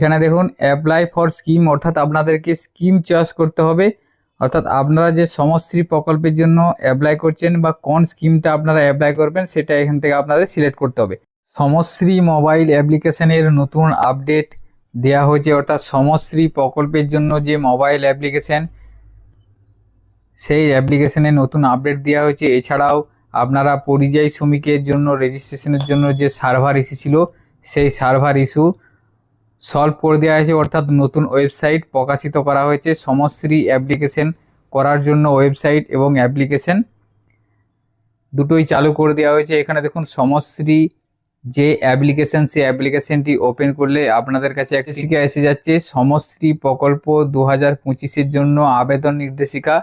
এখানে দেখুন apply for scheme অর্থাৎ আপনাদেরকে স্কিম চয়েস করতে হবে। অর্থাৎ আপনারা যে সমশ্রী প্রকল্পের জন্য অ্যাপ্লাই করছেন বা কোন স্কিমটা আপনারা অ্যাপ্লাই করবেন, সেটা এখান থেকে আপনাদের সিলেক্ট করতে হবে। সমশ্রী মোবাইল অ্যাপ্লিকেশনের নতুন আপডেট দেওয়া হয়েছে, অর্থাৎ সমশ্রী প্রকল্পের জন্য যে মোবাইল অ্যাপ্লিকেশন সেই অ্যাপ্লিকেশনে নতুন আপডেট দেওয়া হয়েছে। এছাড়াও আপনারা পরিযায়ী শ্রমিকের জন্য রেজিস্ট্রেশনের জন্য যে সার্ভার ইস্যু ছিল, সেই সার্ভার ইস্যু সলভ করে দেওয়া হয়েছে অর্থাৎ নতুন ওয়েবসাইট প্রকাশিত করা হয়েছে। সমশ্রী অ্যাপ্লিকেশন করার জন্য ওয়েবসাইট এবং অ্যাপ্লিকেশন দুটোই চালু করে দেওয়া হয়েছে। এখানে দেখুন সমশ্রী যে অ্যাপ্লিকেশন সেই অ্যাপ্লিকেশনটি ওপেন করলে আপনাদের কাছে একটি শিকা এসে যাচ্ছে। সমশ্রী প্রকল্প দু হাজার পঁচিশের জন্য আবেদন নির্দেশিকা।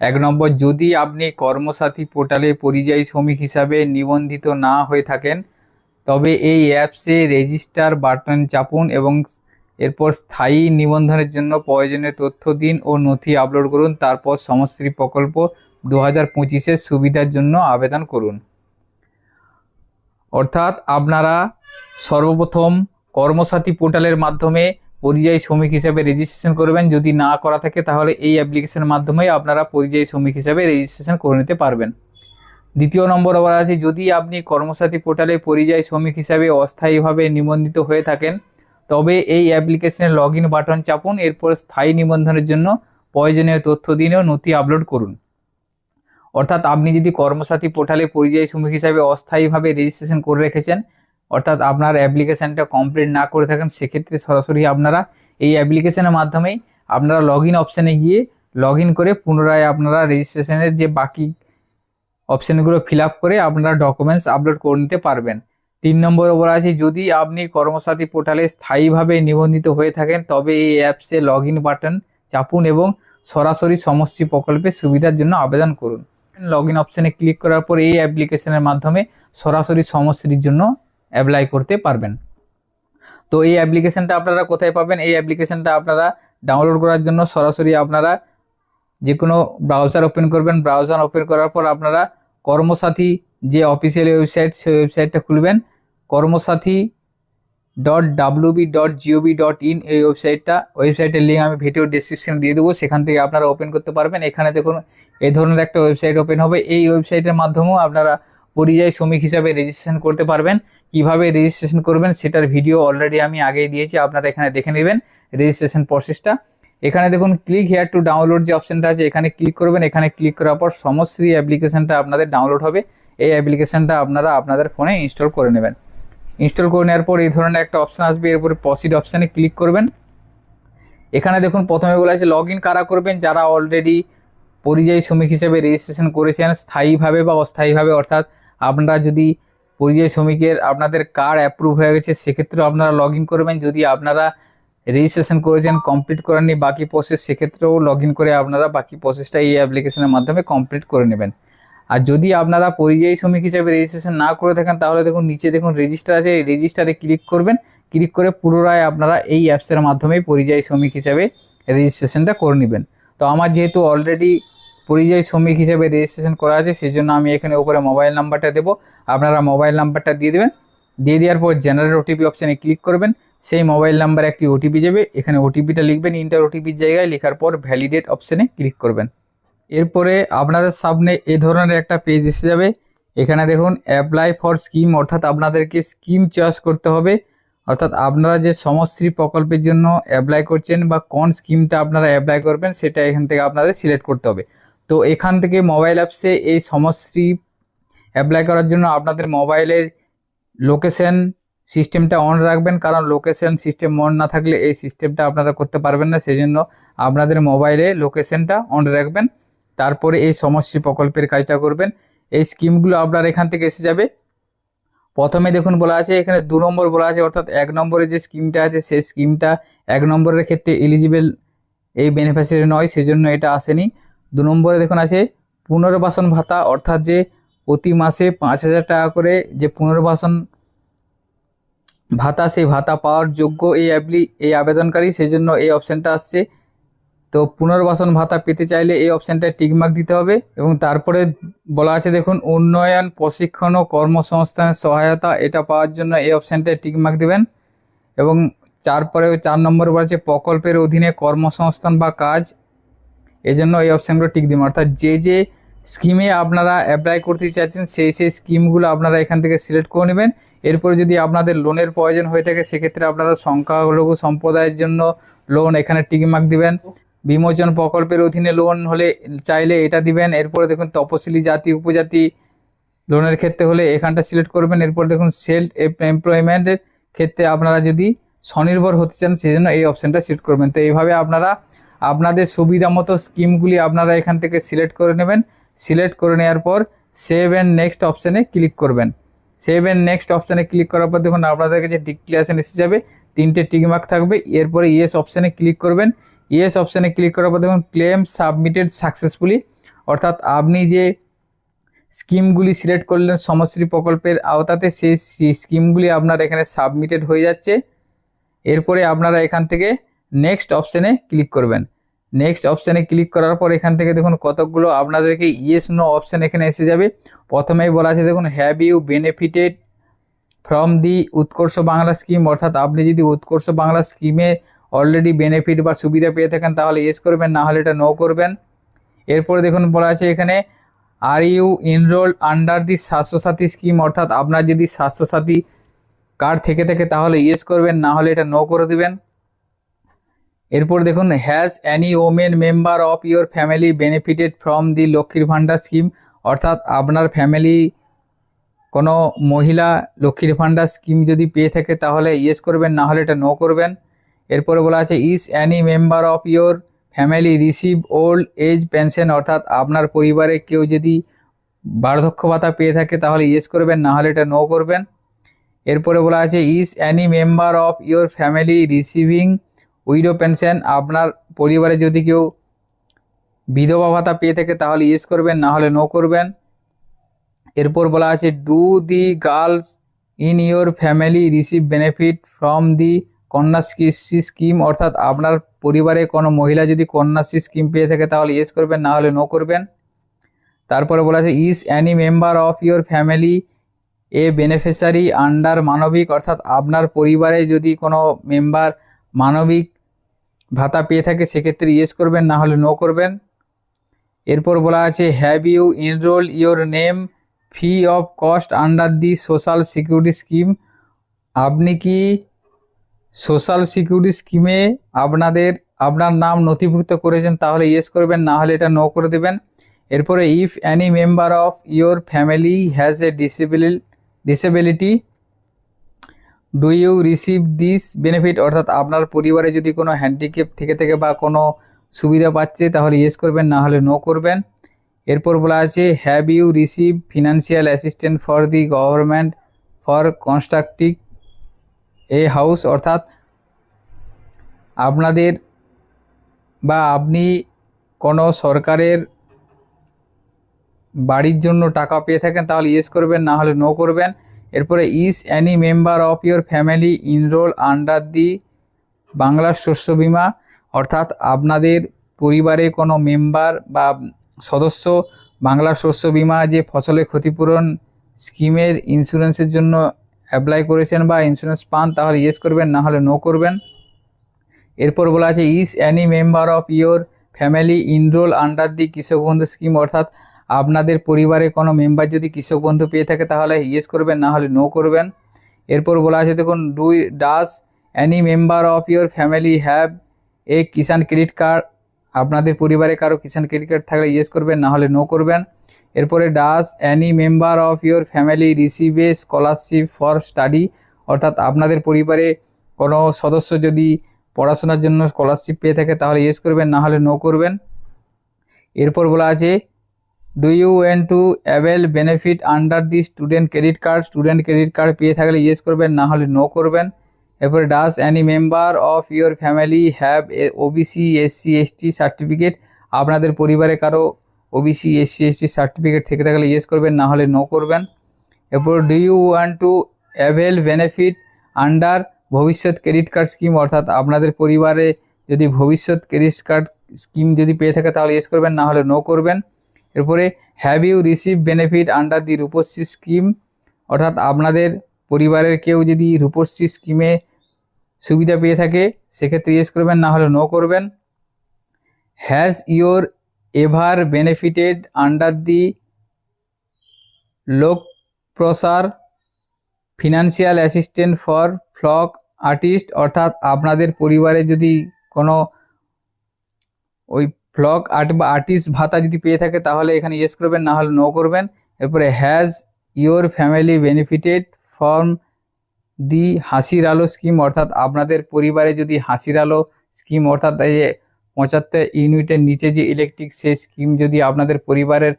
এক নম্বর যদি আপনি কর্মসাথী পোর্টালে পরিযায়ী শ্রমিক হিসাবে নিবন্ধিত না হয়ে থাকেন তবে এই অ্যাপসে রেজিস্টার বাটন চাপুন এবং এরপর স্থায়ী নিবন্ধনের জন্য প্রয়োজনীয় তথ্য দিন ও নথি আপলোড করুন। তারপর সমশ্রী প্রকল্প দু হাজার পঁচিশের সুবিধার জন্য আবেদন করুন। অর্থাৎ আপনারা সর্বপ্রথম কর্মসাথী পোর্টালের মাধ্যমে পরিযায়ী শ্রমিক হিসেবে রেজিস্ট্রেশন করবেন। যদি না করা থাকে, তাহলে এই অ্যাপ্লিকেশনের মাধ্যমে আপনারা পরিযায়ী শ্রমিক হিসেবে রেজিস্ট্রেশন করে নিতে পারবেন। দ্বিতীয় নম্বর বলা আছে, যদি আপনি কর্মসাথী পোর্টালে পরিযায়ী শ্রমিক হিসাবে অস্থায়ীভাবে নিবন্ধিত হয়ে থাকেন, তবে এই অ্যাপ্লিকেশনে লগ ইন বাটন চাপুন, এরপর স্থায়ী নিবন্ধনের জন্য প্রয়োজনীয় তথ্য দিনেও নথি আপলোড করুন। অর্থাৎ আপনি যদি কর্মসাথী পোর্টালে পরিযায়ী শ্রমিক হিসাবে অস্থায়ীভাবে রেজিস্ট্রেশন করে রেখেছেন, অর্থাৎ আপনার অ্যাপ্লিকেশানটা কমপ্লিট না করে থাকেন, সেক্ষেত্রে সরাসরি আপনারা এই অ্যাপ্লিকেশনের মাধ্যমেই আপনারা লগ ইন অপশানে গিয়ে লগ ইন করে পুনরায় আপনারা রেজিস্ট্রেশনের যে বাকি অপশানগুলো ফিল করে আপনারা ডকুমেন্টস আপলোড করে নিতে পারবেন। তিন নম্বরে বলা আছে, যদি আপনি কর্মসাথী পোর্টালে স্থায়ীভাবে নিবন্ধিত হয়ে থাকেন, তবে এই অ্যাপসে লগ ইন বাটন চাপুন এবং সরাসরি সমষ্টি প্রকল্পের সুবিধার জন্য আবেদন করুন। লগ ইন অপশানে ক্লিক করার পর এই অ্যাপ্লিকেশনের মাধ্যমে সরাসরি সমষ্টির জন্য অ্যাপ্লাই করতে পারবেন। তো এই অ্যাপ্লিকেশনটা আপনারা কোথায় পাবেন? এই অ্যাপ্লিকেশনটা আপনারা ডাউনলোড করার জন্য সরাসরি আপনারা যে কোনো ব্রাউজার ওপেন করবেন। ব্রাউজার ওপেন করার পর আপনারা কর্মসাথী যে অফিসিয়াল ওয়েবসাইট সেই ওয়েবসাইটটা খুলবেন। Karmasathi dot WB dot GOB dot in এই ওয়েবসাইটটা ওয়েবসাইটের লিঙ্ক আমি ভিডিও ডিসক্রিপশনে দিয়ে দেবো। সেখান থেকে আপনারা ওপেন করতে পারবেন। এখানে দেখুন এই ধরনের একটা ওয়েবসাইট ওপেন হবে। এই ওয়েবসাইটের মাধ্যমেও আপনারা পরিযায়ী শ্রমিক হিসাবে রেজিস্ট্রেশন করতে পারবেন। কীভাবে রেজিস্ট্রেশন করবেন, সেটার ভিডিও অলরেডি আমি আগেই দিয়েছি। আপনারা এখানে দেখে নেবেন রেজিস্ট্রেশন প্রসেসটা এখানে দেখুন ক্লিক হেয়ার টু ডাউনলোড যে অপশানটা আছে, এখানে ক্লিক করবেন। এখানে ক্লিক করার পর সমশ্রী অ্যাপ্লিকেশনটা আপনাদের ডাউনলোড হবে। এই অ্যাপ্লিকেশনটা আপনারা আপনাদের ফোনে ইনস্টল করে নেবেন। ইনস্টল করে নেওয়ার পর এই ধরনের একটা অপশান আসবে, এরপরে প্রসিড অপশানে ক্লিক করবেন। এখানে দেখুন, প্রথমে বলা আছে লগ ইন কারা করবেন, যারা অলরেডি পরিযায়ী শ্রমিক হিসেবে রেজিস্ট্রেশন করেছেন, স্থায়ীভাবে বা অস্থায়ীভাবে, অর্থাৎ আপনারা যদি পরিযায়ী শ্রমিকের আপনাদের কার্ড অ্যাপ্রুভ হয়ে গেছে, সেক্ষেত্রেও আপনারা লগ করবেন। যদি আপনারা রেজিস্ট্রেশন করেছেন কমপ্লিট করেননি, বাকি প্রসেস সেক্ষেত্রেও লগ করে আপনারা বাকি প্রসেসটা এই অ্যাপ্লিকেশনের মাধ্যমে কমপ্লিট করে নেবেন। আর যদি আপনারা পরিযায়ী শ্রমিক হিসেবে রেজিস্ট্রেশন না করে থাকেন, তাহলে দেখুন, নিচে দেখুন রেজিস্টার আছে, এই রেজিস্টারে ক্লিক করবেন ক্লিক করে পুনরায় আপনারা এই অ্যাপসের মাধ্যমেই পরিযায়ী শ্রমিক হিসেবে রেজিস্ট্রেশনটা করে নেবেন। তো আমার যেহেতু অলরেডি পরিযায়ী শ্রমিক হিসেবে রেজিস্ট্রেশন করা আছে সেই জন্য আমি এখানে উপরে মোবাইল নাম্বারটা দেবো। আপনারা মোবাইল নাম্বারটা দিয়ে দেবেন। দিয়ে দেওয়ার পর জেনারেল ওটিপি অপশানে ক্লিক করবেন। সেই মোবাইল নাম্বারে একটি ওটিপি যাবে। এখানে ওটিপিটা লিখবেন ইন্টার ওটিপির জায়গায় লেখার পর ভ্যালিডেট অপশানে ক্লিক করবেন। এরপরে আপনাদের সামনে এ ধরনের একটা পেজ এসে যাবে। এখানে দেখুন অ্যাপ্লাই ফর স্কিম অর্থাৎ আপনাদেরকে স্কিম চয়েস করতে হবে। অর্থাৎ আপনারা যে সমশ্রী প্রকল্পের জন্য অ্যাপ্লাই করছেন বা কোন স্কিমটা আপনারা অ্যাপ্লাই করবেন, সেটা এখান থেকে আপনাদের সিলেক্ট করতে হবে। তো এখান থেকে মোবাইল অ্যাপসে এই সমশ্রী অ্যাপ্লাই করার জন্য আপনাদের মোবাইলের লোকেশন সিস্টেমটা অন রাখবেন, কারণ লোকেশন সিস্টেম অন না থাকলে এই সিস্টেমটা আপনারা করতে পারবেন না। সেই জন্য আপনাদের মোবাইলে লোকেশনটা অন রাখবেন, তারপরে এই সমশ্রী প্রকল্পের কাজটা করবেন। এই স্কিমগুলো আপনার এখান থেকে এসে যাবে। প্রথমে দেখুন বলা আছে, এখানে দু নম্বর বলা আছে, অর্থাৎ এক নম্বরে যে স্কিমটা আছে, সেই স্কিমটা এক নম্বরের ক্ষেত্রে এলিজিবল এই বেনিফিশিয়ারি নয়, সেজন্য এটা আসেনি। দু নম্বরে দেখুন আছে, পুনর্বাসন ভাতা, অর্থাৎ যে প্রতি মাসে পাঁচ হাজার টাকা করে যে পুনর্বাসন ভাতা, সেই ভাতা পাওয়ার যোগ্য এই অ্যাপ্লি এই আবেদনকারী সেই জন্য এই অপশানটা আসছে। তো পুনর্বাসন ভাতা পেতে চাইলে এই অপশানটায় টিকমার্ক দিতে হবে এবং তারপরে বলা আছে, দেখুন, উন্নয়ন, প্রশিক্ষণ ও কর্মসংস্থানের সহায়তা, এটা পাওয়ার জন্য এই অপশানটায় টিকমার্ক দেবেন। এবং তারপরে চার নম্বর বলেছে প্রকল্পের অধীনে কর্মসংস্থান বা কাজ, এজন্য এই অপশানগুলো টিক দিন অর্থাৎ যে যে স্কিমে আপনারা অ্যাপ্লাই করতে চাইছেন, সেই সেই স্কিমগুলো আপনারা এখান থেকে সিলেক্ট করে নেবেন। এরপরে যদি আপনাদের লোনের প্রয়োজন হয়ে থাকে, সেক্ষেত্রে আপনারা সংখ্যালঘু সম্প্রদায়ের জন্য লোন এখানে টিক মার্ক দিবেন। বিমোচন প্রকল্পের অধীনে লোন হলে চাইলে এটা দিবেন। এরপরে দেখুন, তপশিলি জাতি, উপজাতি লোনের ক্ষেত্রে হলে এখানটা সিলেক্ট করবেন। এরপর দেখুন সেলফ এমপ্লয়মেন্টের ক্ষেত্রে আপনারা যদি স্বনির্ভর হতে চান সেই জন্য এই অপশানটা সিলেক্ট করবেন। তো এইভাবে আপনারা আপনাদের সুবিধা মতো স্কিমগুলি আপনারা এখান থেকে সিলেক্ট করে নেবেন। সিলেক্ট করে নেওয়ার পর সেভ অ্যান্ড নেক্সট অপশানে ক্লিক করবেন। সেভ অ্যান্ড নেক্সট অপশানে ক্লিক করার পর দেখুন আপনাদের কাছে ডিক্লারেশন এসে যাবে। তিনটে টিকমার্ক থাকবে। এরপরে ইয়েস অপশানে ক্লিক করবেন। ইয়েস অপশানে ক্লিক করার পর দেখুন ক্লেম সাবমিটেড সাকসেসফুলি অর্থাৎ আপনি যে স্কিমগুলি সিলেক্ট করলেন সমশ্রী প্রকল্পের আওতাতে, সেই স্কিমগুলি আপনার এখানে সাবমিটেড হয়ে যাচ্ছে। এরপরে আপনারা এখান থেকে নেক্সট অপশানে ক্লিক করবেন। নেক্সট অপশানে ক্লিক করার পর এখান থেকে দেখুন কতকগুলো আপনাদেরকে ইয়েস নো অপশান এখানে এসে যাবে। প্রথমেই বলা আছে দেখুন have you benefited from the Utkarsh Bangla scheme অর্থাৎ আপনি যদি উৎকর্ষ বাংলা স্কিমে অলরেডি বেনিফিট বা সুবিধা পেয়ে থাকেন, তাহলে ইয়েস করবেন, না হলে এটা নো করবেন। এরপরে দেখুন বলা আছে এখানে are you enrol under the Swasthya Sathi scheme অর্থাৎ আপনার যদি স্বাস্থ্যসাথী কার্ড থেকে থাকে, তাহলে ইয়েস করবেন, না হলে এটা নো করে দিবেন। এরপর দেখুন has any women member of your family benefited from the Lakshmir Bhandar scheme অর্থাৎ আপনার ফ্যামিলি কোনো মহিলা লক্ষ্মীর ভাণ্ডার স্কিম যদি পেয়ে থাকে, তাহলে ইয়েস করবেন, না হলে এটা নো করবেন। এরপরে বলা আছে is any member of your family receive old age pension অর্থাৎ আপনার পরিবারে কেউ যদি বার্ধক্য ভাতা পেয়ে থাকে, তাহলে ইয়েস করবেন, না হলে এটা নো করবেন। এরপরে বলা আছে is any member of your family receiving widow pension, আপনার পরিবারে যদি কেউ বিধবা ভাতা পেয়ে থাকে তাহলে ইয়েস করবেন, না হলে নো করবেন। এরপর বলা আছে do the girls in your family receive benefit from the Kanyashree scheme অর্থাৎ আপনার পরিবারে কোনো মহিলা যদি কন্যাশ্রী স্কিম পেয়ে থাকে তাহলে ইয়েস করবেন, না হলে নো করবেন। তারপরে বলা আছে is any member of your family a beneficiary under Manabik? অর্থাৎ আপনার পরিবারে যদি কোনো মেম্বার মানবিক ভাতা পেয়ে থাকে, সেক্ষেত্রে ইয়েস করবেন, না হলে নো করবেন। এরপর বলা আছে have you enrol your name free of cost under the social security scheme আপনি কি সোশ্যাল সিকিউরিটি স্কিমে আপনাদের, আপনার নাম নথিভুক্ত করেছেন, তাহলে ইয়েস করবেন, না হলে এটা নো করে দেবেন। এরপরে if any member of your family has a disabili disability do you receive this benefit অর্থাৎ আপনার পরিবারে যদি কোনো হ্যান্ডিক্যাপ থেকে থেকে বা কোনো সুবিধা পাচ্ছে, তাহলে ইয়েস করবেন, না হলে নো করবেন। এরপর বলা আছে have you receive financial assistant for the government for constructing a house অর্থাৎ আপনাদের বা আপনি কোনো সরকারের বাড়ির জন্য টাকা পেয়ে থাকেন, তাহলে ইয়েস করবেন, না হলে নো করবেন। এরপরে is any member of your family enrol under the বাংলার শস্য বিমা, অর্থাৎ আপনাদের পরিবারে কোনো মেম্বার বা সদস্য বাংলার শস্য বিমা যে ফসলের ক্ষতিপূরণ স্কিমের ইন্স্যুরেন্সের জন্য অ্যাপ্লাই করেছেন বা ইন্স্যুরেন্স পান, তাহলে ইয়েস করবেন, না হলে নো করবেন। এরপর বলা আছে, is any member of your family enrol under the Krishak Bandhu scheme, অর্থাৎ আপনাদের পরিবারে কোনো মেম্বার যদি কৃষক বন্ধু পেয়ে থাকে, তাহলে ইয়েস করবেন, না হলে নো করবেন। এরপর বলা আছে, দেখুন do does any member of your family have a Kisan credit card আপনাদের পরিবারে কারও কিষাণ ক্রেডিট কার্ড থাকলে ইয়েস করবেন, না হলে নো করবেন। এরপরে does any member of your family receive a scholarship for study অর্থাৎ আপনাদের পরিবারে কোনো সদস্য যদি পড়াশোনার জন্য স্কলারশিপ পেয়ে থাকে, তাহলে ইয়েস করবেন, না হলে নো করবেন। এরপর বলা আছে do you want to avail benefit under the student credit card student credit card পেয়ে থাকলে ইয়েস করবেন, না হলে নো করবেন। এরপরে does any member of your family have OBC SC ST certificate আপনাদের পরিবারে কারও ওবিসি এসসি এসটি সার্টিফিকেট থেকে থাকলে ইয়েস করবেন, না হলে নো করবেন। এরপর do you want to avail benefit under Bhabishyat credit card scheme অর্থাৎ আপনাদের পরিবারে যদি ভবিষ্যৎ ক্রেডিট কার্ড স্কিম যদি পেয়ে থাকে তাহলে ইয়েস করবেন, না হলে নো করবেন। এরপরে have you receive benefit under the Rupashree scheme অর্থাৎ, আপনাদের পরিবারের কেউ যদি রূপশ্রী স্কিমে সুবিধা পেয়ে থাকে, সেক্ষেত্রে ইয়েস করবেন, না হলে নো করবেন। Has your ever benefited under the Lok Prasar financial assistant for folk artist অর্থাৎ, আপনাদের পরিবারে যদি কোনো ওই ফ্লক আর্ট বা আর্টিস্ট ভাতা যদি পেয়ে থাকে, তাহলে এখানে ইয়েস করবেন, না হলে নো করবেন। এরপরে has your family benefited from the Hasir Alo scheme অর্থাৎ আপনাদের পরিবারে যদি হাসির আলো স্কিম অর্থাৎ এই যে পঁচাত্তর ইউনিটের নিচে যে ইলেকট্রিক সেই স্কিম যদি আপনাদের পরিবারের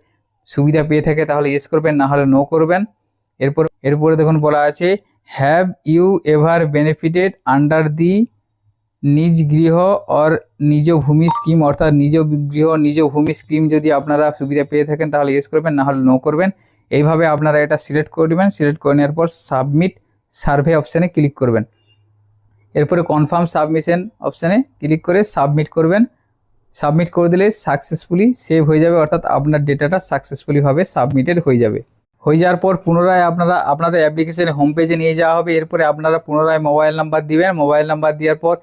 সুবিধা পেয়ে থাকে, তাহলে ইয়েস করবেন, না হলে নো করবেন। এরপর, এরপরে দেখুন বলা আছে have you ever benefited under the Nij Griha or নিজ ভূমি স্কিম অর্থাৎ নিজ গৃহ, নিজ ভূমি স্কিম যদি আপনারা সুবিধা পেয়ে থাকেন, তাহলে ইয়েস করবেন, না হলে নো করবেন। এইভাবে আপনারা এটা সিলেক্ট করে দেবেন সিলেক্ট করে নেওয়ার পর সাবমিট সার্ভে অপশানে ক্লিক করবেন। এরপরে কনফার্ম সাবমিশন অপশানে ক্লিক করে সাবমিট করবেন। সাবমিট করে দিলে সাকসেসফুলি সেভ হয়ে যাবে, অর্থাৎ আপনার ডেটাটা সাকসেসফুলিভাবে সাবমিটেড হয়ে যাবে। হয়ে যাওয়ার পর পুনরায় আপনারা, আপনাদের অ্যাপ্লিকেশনের হোম পেজে নিয়ে যাওয়া হবে। এরপরে আপনারা পুনরায় মোবাইল নাম্বার দিবেন। মোবাইল নাম্বার দেওয়ার পর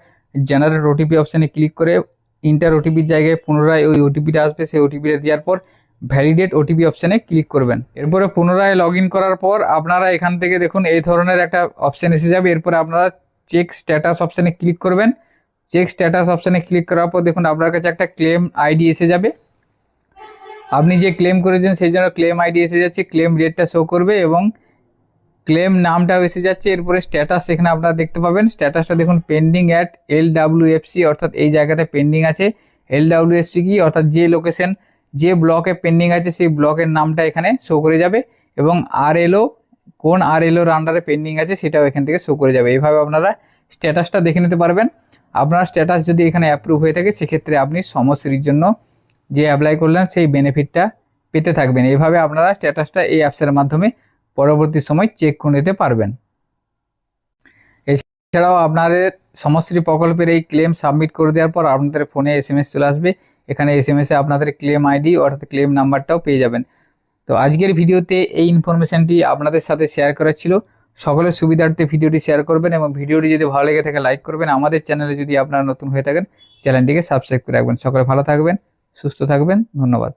জেনারেট ওটিপি অপশানে ক্লিক করে ইন্টার ওটিপির জায়গায় পুনরায় ওই ওটিপিটা আসবে, সেই ওটিপিটা দেওয়ার পর ভ্যালিডেট ওটিপি অপশানে ক্লিক করবেন। এরপরে পুনরায় লগ করার পর আপনারা এখান থেকে দেখুন এই ধরনের একটা অপশান এসে যাবে। এরপরে আপনারা চেক স্ট্যাটাস অপশানে ক্লিক করবেন। চেক স্ট্যাটাস অপশানে ক্লিক করার পর দেখুন আপনার কাছে একটা ক্লেম আইডি এসে যাবে। আপনি যে ক্লেম করেছেন, সেই জন্য ক্লেম আইডি এসে যাচ্ছে। ক্লেম ডেটটা শো করবে এবং ক্লেম নামটাও এসে যাচ্ছে, এরপরে স্ট্যাটাস এখানে আপনারা দেখতে পাবেন। স্ট্যাটাসটা দেখুন pending at L W FC অর্থাৎ এই জায়গাতে পেন্ডিং আছে। এল এফসি কি? অর্থাৎ যে লোকেশন যে ব্লকে পেন্ডিং আছে, সেই ব্লকের নামটা এখানে শো করে যাবে এবং আর এলও কোন আর এলওর আন্ডারে পেন্ডিং আছে, সেটাও এখান থেকে শো করে যাবে। এইভাবে আপনারা স্ট্যাটাসটা দেখে নিতে পারবেন। আপনার স্ট্যাটাস যদি এখানে অ্যাপ্রুভ হয়ে থাকে, সেক্ষেত্রে আপনি সমশ্রীর জন্য যে অ্যাপ্লাই করলেন, সেই বেনিফিটটা পেতে থাকবেন। এইভাবে আপনারা স্ট্যাটাসটা এই অ্যাপসের মাধ্যমে পরবর্তী সময় চেক করে নিতে পারবেন। এছাড়াও আপনাদের সমশ্রী প্রকল্পের এই ক্লেম সাবমিট করে দেওয়ার পর আপনাদের ফোনে এস এম এস চলে আসবে। এখানে এস এম এসে আপনাদের ক্লেম আইডি অর্থাৎ ক্লেম নাম্বারটাও পেয়ে যাবেন। তো আজকের ভিডিওতে এই ইনফরমেশানটি আপনাদের সাথে শেয়ার করা ছিল। সকলের সুবিধার্থে ভিডিওটি শেয়ার করবেন এবং ভিডিওটি যদি ভালো লেগে থাকে লাইক করবেন। আমাদের চ্যানেলে যদি আপনারা নতুন হয়ে থাকেন চ্যানেলটিকে সাবস্ক্রাইব করে রাখবেন। সকলে ভালো থাকবেন, সুস্থ থাকবেন। ধন্যবাদ।